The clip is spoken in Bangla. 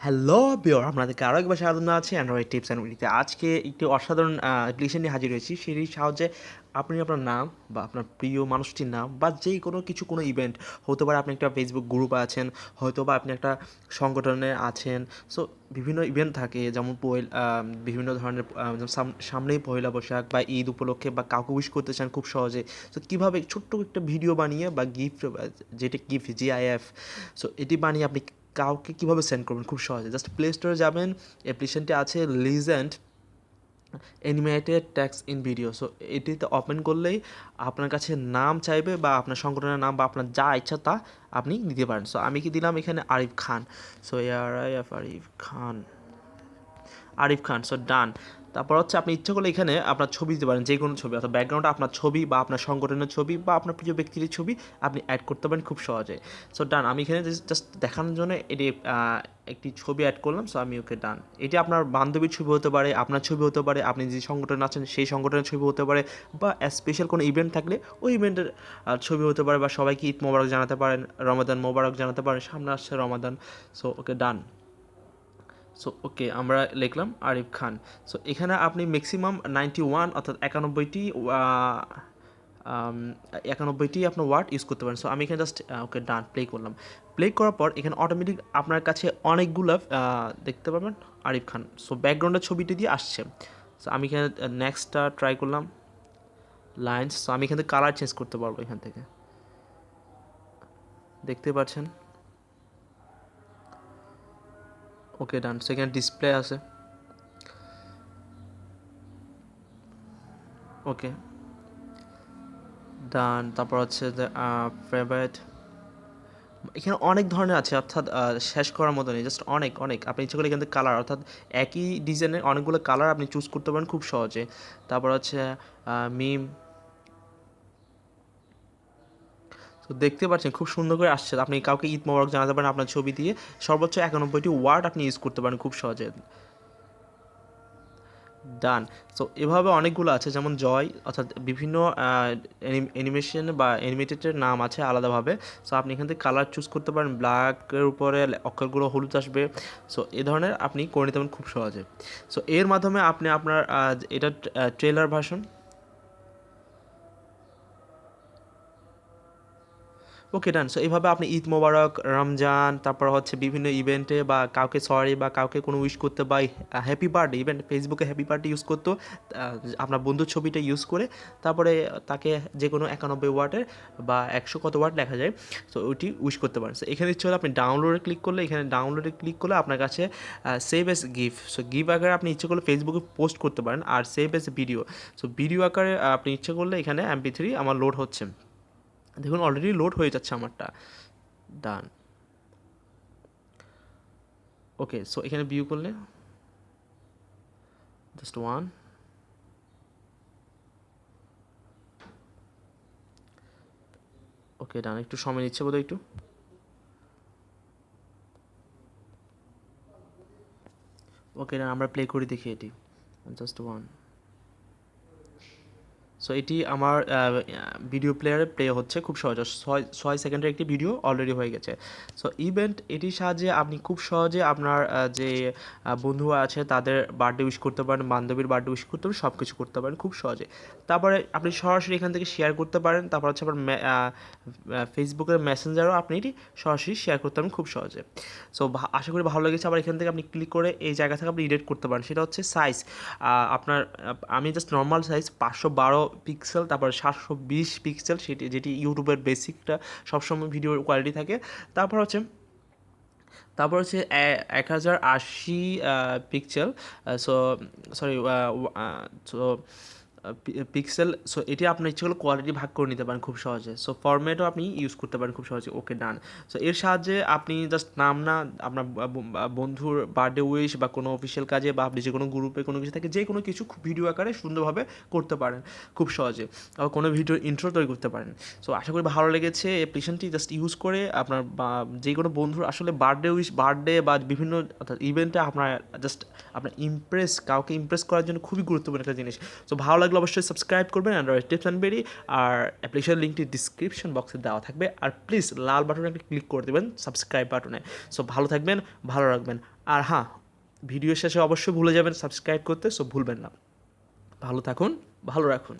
হ্যালো বিওর আপনাদেরকে আরও একবার স্বাগত আছে অ্যান্ড্রয়েড টিপস অ্যান্ড উইডিতে আজকে একটি অসাধারণ অ্যাপ্লিকেশন নিয়ে হাজির হয়েছি। সেটির সাহায্যে আপনি আপনার নাম বা আপনার প্রিয় মানুষটির নাম বা যেই কোনো কিছু কোনো ইভেন্ট হতে পারে আপনি একটা ফেসবুক গ্রুপ আছেন, হয়তো বা আপনি একটা সংগঠনে আছেন। সো বিভিন্ন ইভেন্ট থাকে, যেমন পহেল বিভিন্ন ধরনের সামনেই পয়লা বৈশাখ বা ঈদ উপলক্ষে বা কাউকে উইশ করতে চান খুব সহজে। সো কীভাবে ছোট্ট একটা ভিডিও বানিয়ে বা গিফট যেটা গিফট জিআইএফ সো এটি বানিয়ে আপনি কাউকে কীভাবে সেন্ড করবেন? খুব সহজে। জাস্ট প্লে স্টোরে যাবেন অ্যাপ্লিকেশনটি আছে legend animated text in video so এটিতে ওপেন করলেই আপনার কাছে নাম চাইবে বা আপনার সংগঠনের নাম বা আপনার যা ইচ্ছা তা আপনি দিতে পারেন। সো আমি কি দিলাম? এখানে Arif Khan so A R I F Arif Khan Arif Khan so done তারপর হচ্ছে আপনি ইচ্ছা করলে এখানে আপনার ছবি দিতে পারেন যে কোনো ছবি, অর্থাৎ ব্যাকগ্রাউন্ডে আপনার ছবি বা আপনার সংগঠনের ছবি বা আপনার প্রিয় ব্যক্তির ছবি আপনি অ্যাড করতে পারেন খুব সহজে। সো ডান আমি এখানে জাস্ট দেখানোর জন্য এটি একটি ছবি অ্যাড করলাম সো আমি ওকে ডান এটি আপনার বান্ধবীর ছবি হতে পারে, আপনার ছবি হতে পারে, আপনি যে সংগঠন আছেন সেই সংগঠনের ছবি হতে পারে বা স্পেশাল কোনো ইভেন্ট থাকলে ওই ইভেন্টের ছবি হতে পারে বা সবাইকে ঈদ মোবারক জানাতে পারেন, রমাদান মোবারক জানাতে পারেন, সামনে আসছে রমাদান so okay done so okay আমরা লিখলাম আরিফ খান। সো এখানে আপনি ম্যাক্সিমাম নাইনটি ওয়ান অর্থাৎ একানব্বইটি একানব্বইটি আপনার ওয়ার্ড ইউজ করতে পারেন। সো আমি এখানে জাস্ট ওকে ডান প্লে করলাম। প্লে করার পর এখানে অটোমেটিক আপনার কাছে অনেকগুলো দেখতে পাবেন আরিফ খান। সো ব্যাকগ্রাউন্ডের ছবিটি দিয়ে আসছে। সো আমি এখানে নেক্সটটা ট্রাই করলাম। লাইন্স সো আমি এখান থেকে কালার চেঞ্জ করতে পারব এখান থেকে। দেখতে পাচ্ছেন? ওকে ডান সেখানে ডিসপ্লে আছে। ওকে ডান তারপর হচ্ছে ফেভারিট এখানে অনেক ধরনের আছে, অর্থাৎ শেষ করার মতো নেই জাস্ট অনেক অনেক। আপনি ইচ্ছে করলে কিন্তু কালার অর্থাৎ একই ডিজাইনের অনেকগুলো কালার আপনি চুজ করতে পারেন খুব সহজে। তারপর হচ্ছে মিম তো দেখতে পাচ্ছেন, খুব সুন্দর করে আসছে। আপনি কাউকে ঈদ মোবারক জানাতে পারেন আপনার ছবি দিয়ে। সর্বোচ্চ একানব্বইটি ওয়ার্ড আপনি ইউজ করতে পারেন খুব সহজে। ডান সো এভাবে অনেকগুলো আছে, যেমন জয়, অর্থাৎ বিভিন্ন অ্যানিমেশন বা অ্যানিমেটেডের নাম আছে আলাদাভাবে। সো আপনি এখান থেকে কালার চুজ করতে পারেন ব্ল্যাকের উপরে অক্ষরগুলো হলুদ আসবে। সো এ ধরনের আপনি করে নিতে পারেন খুব সহজে। সো এর মাধ্যমে আপনি আপনার এটা trailer version okay done so এইভাবে আপনি ঈদ মোবারক, রমজান, তারপর হচ্ছে বিভিন্ন ইভেন্টে বা কাউকে সরি বা কাউকে কোনো উইশ করতে বা হ্যাপি বার্থডে ইভেন্ট ফেসবুকে হ্যাপি বার্থডে ইউজ করতো আপনার বন্ধুর ছবিটা ইউজ করে, তারপরে তাকে যে কোনো একানব্বই ওয়ার্ডের বা একশো কত ওয়ার্ড লেখা যায় সো ওইটি উইশ করতে পারেন। সো এখানে ইচ্ছে হলে আপনি ডাউনলোডে ক্লিক করলে, এখানে ডাউনলোডে ক্লিক করলে আপনার কাছে save as GIF so GIF আকারে আপনি ইচ্ছে করলে ফেসবুকে পোস্ট করতে পারেন, আর save as video so video আকারে আপনি ইচ্ছে করলে এখানে এমপি থ্রি আমার লোড হচ্ছে। দেখুন অলরেডি লোড হয়ে যাচ্ছে আমারটা। ডান ওকে সো এখানে ভিউ করলে জাস্ট ওয়ান ওকে ডান একটু সময় নিচ্ছে বোধহয় একটু। ওকে ডান আমরা প্লে করে দেখি এটি। জাস্ট ওয়ান সো এটি আমার ভিডিও প্লেয়ারে প্লে হচ্ছে খুব সহজ। ছয় ছয় সেকেন্ডের একটি ভিডিও অলরেডি হয়ে গেছে। সো ইভেন্ট এটির সাহায্যে আপনি খুব সহজে আপনার যে বন্ধু আছে তাদের বার্থডে উইশ করতে পারেন, বান্ধবীর বার্থডে উইশ করতে পারেন সব কিছু করতে পারেন খুব সহজে। তারপরে আপনি সরাসরি এখান থেকে শেয়ার করতে পারেন, তারপর হচ্ছে আপনার ফেসবুকের মেসেঞ্জারও আপনি এটি সরাসরি শেয়ার করতে পারেন খুব সহজে। সো আশা করি ভালো লেগেছে। আবার এখান থেকে আপনি ক্লিক করে এই জায়গা থেকে আপনি এডিট করতে পারেন। সেটা হচ্ছে সাইজ আপনার আমি জাস্ট নর্মাল সাইজ পাঁচশো বারো পিক্সেল তারপর সাতশো বিশ পিক্সেল সেটি, যেটি ইউটিউবের বেসিকটা সবসময় ভিডিওর কোয়ালিটি থাকে। তারপর হচ্ছে তারপর হচ্ছে এক হাজার আশি pixel so sorry so pixel so এটি আপনার ইচ্ছে করলে কোয়ালিটি ভাগ করে নিতে পারেন খুব সহজে। সো ফরম্যাটও আপনি ইউজ করতে পারেন খুব সহজে ওকে ডান সো এর সাহায্যে আপনি জাস্ট নাম না, আপনার বন্ধুর বার্থডে উইশ বা কোনো অফিসিয়াল কাজে বা আপনি যে কোনো গ্রুপে কোনো কিছু থাকে যে কোনো কিছু ভিডিও আকারে সুন্দরভাবে করতে পারেন খুব সহজে আবার কোনো ভিডিও ইন্ট্রো তৈরি করতে পারেন। সো আশা করি ভালো লেগেছে অ্যাপ্লিকেশনটি জাস্ট ইউজ করে আপনার যে কোনো বন্ধুর আসলে বার্থডে উইশ বার্থডে বা বিভিন্ন অর্থাৎ ইভেন্টে আপনার জাস্ট আপনার ইমপ্রেস কাউকে ইমপ্রেস করার জন্য খুবই গুরুত্বপূর্ণ একটা জিনিস। সো ভালো লাগলে অবশ্যই সাবস্ক্রাইব করবেন অ্যান্ড্রয়েড টিপস অ্যান্ড বেরি আর অ্যাপ্লিকেশন লিঙ্কটি ডিসক্রিপশন বক্সে দেওয়া থাকবে, আর প্লিজ লাল বাটনে একটা ক্লিক করে দেবেন সাবস্ক্রাইব বাটনে সো ভালো থাকবেন, ভালো রাখবেন। আর হ্যাঁ ভিডিও শেষে অবশ্যই ভুলে যাবেন সাবস্ক্রাইব করতে সো ভুলবেন না। ভালো থাকুন, ভালো রাখুন।